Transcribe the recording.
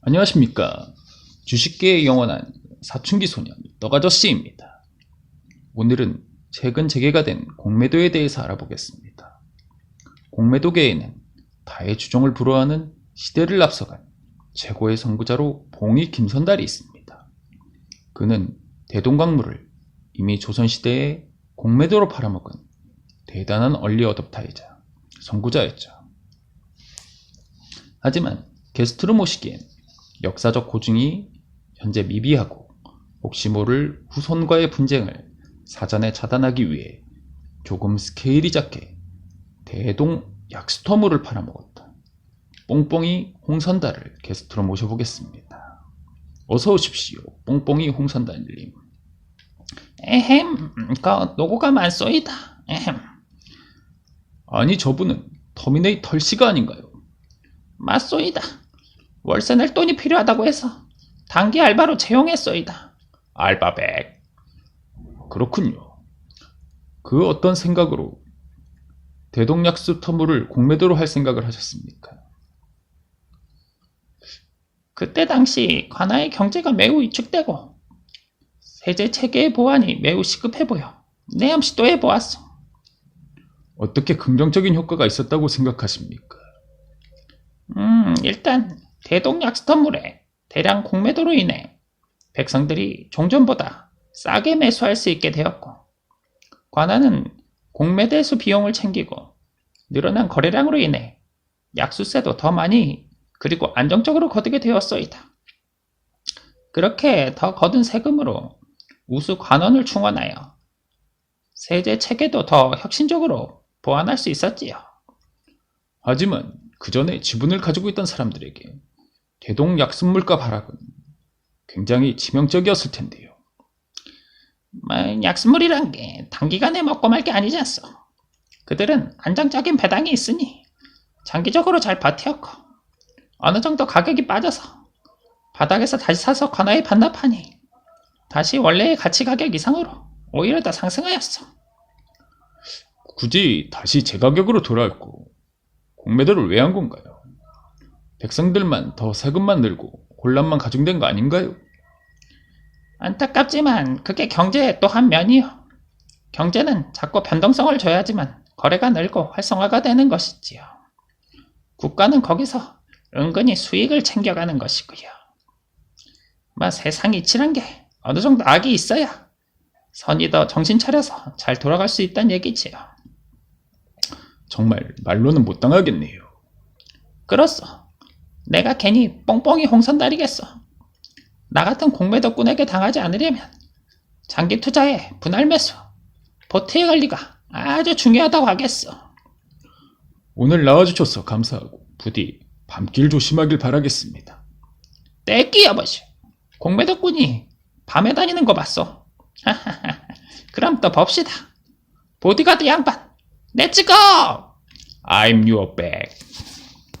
안녕하십니까. 주식계의 영원한 사춘기 소년 떡아저씨입니다. 오늘은 최근 재개가 된 공매도에 대해서 알아보겠습니다. 공매도계에는 다의 주종을 불허하는 시대를 앞서간 최고의 선구자로 봉이 김선달이 있습니다. 그는 대동강물을 이미 조선시대에 공매도로 팔아먹은 대단한 얼리 어댑터이자 선구자였죠. 하지만 게스트로 모시기엔 역사적 고증이 현재 미비하고 혹시 모를 후손과의 분쟁을 사전에 차단하기 위해 조금 스케일이 작게 대동 약수터물을 팔아먹었던 뽕뽕이 홍선달을 게스트로 모셔보겠습니다. 어서 오십시오. 뽕뽕이 홍선달님. 에헴, 그 노고가 많소이다. 에헴, 아니 저분은 터미네이터 씨가 아닌가요? 맞소이다. 월세 낼 돈이 필요하다고 해서 단기 알바로 채용했소이다. 알바백. 그렇군요. 그 어떤 생각으로 대동약수 터물을 공매도로 할 생각을 하셨습니까? 그때 당시 관아의 경제가 매우 위축되고 세제 체계의 보완이 매우 시급해 보여 내 암시 또 해보았소. 어떻게 긍정적인 효과가 있었다고 생각하십니까? 음, 일단 대동약수터물에 대량 공매도로 인해 백성들이 종전보다 싸게 매수할 수 있게 되었고 관아는 공매대수 비용을 챙기고 늘어난 거래량으로 인해 약수세도 더 많이 그리고 안정적으로 거두게 되었소이다. 그렇게 더 거둔 세금으로 우수 관원을 충원하여 세제 체계도 더 혁신적으로 보완할 수 있었지요. 하지만 그 전에 지분을 가지고 있던 사람들에게 대동약수물가 하락은 굉장히 치명적이었을 텐데요. 뭐, 약수물이란 게 단기간에 먹고 말 게 아니지 않소. 그들은 안정적인 배당이 있으니 장기적으로 잘 버텼고 어느 정도 가격이 빠져서 바닥에서 다시 사서 관아에 반납하니 다시 원래의 가치 가격 이상으로 오히려 더 상승하였어. 굳이 다시 제 가격으로 돌아왔고 공매도를 왜 한 건가요? 백성들만 더 세금만 늘고 혼란만 가중된 거 아닌가요? 안타깝지만 그게 경제의 또 한 면이요. 경제는 자꾸 변동성을 줘야지만 거래가 늘고 활성화가 되는 것이지요. 국가는 거기서 은근히 수익을 챙겨가는 것이고요. 뭐 세상 이치란 게 어느 정도 악이 있어야 선이 더 정신 차려서 잘 돌아갈 수 있다는 얘기지요. 정말 말로는 못 당하겠네요. 그렇소. 내가 괜히 뽕뽕이 홍선달이겠어. 나 같은 공매도꾼에게 당하지 않으려면 장기 투자에 분할 매수, 보트의 관리가 아주 중요하다고 하겠어. 오늘 나와주셔서 감사하고 부디 밤길 조심하길 바라겠습니다. 떼끼 아버지. 공매도꾼이 밤에 다니는 거 봤어. 그럼 또 봅시다. 보디가드 양반, 내 찍어! I'm your back.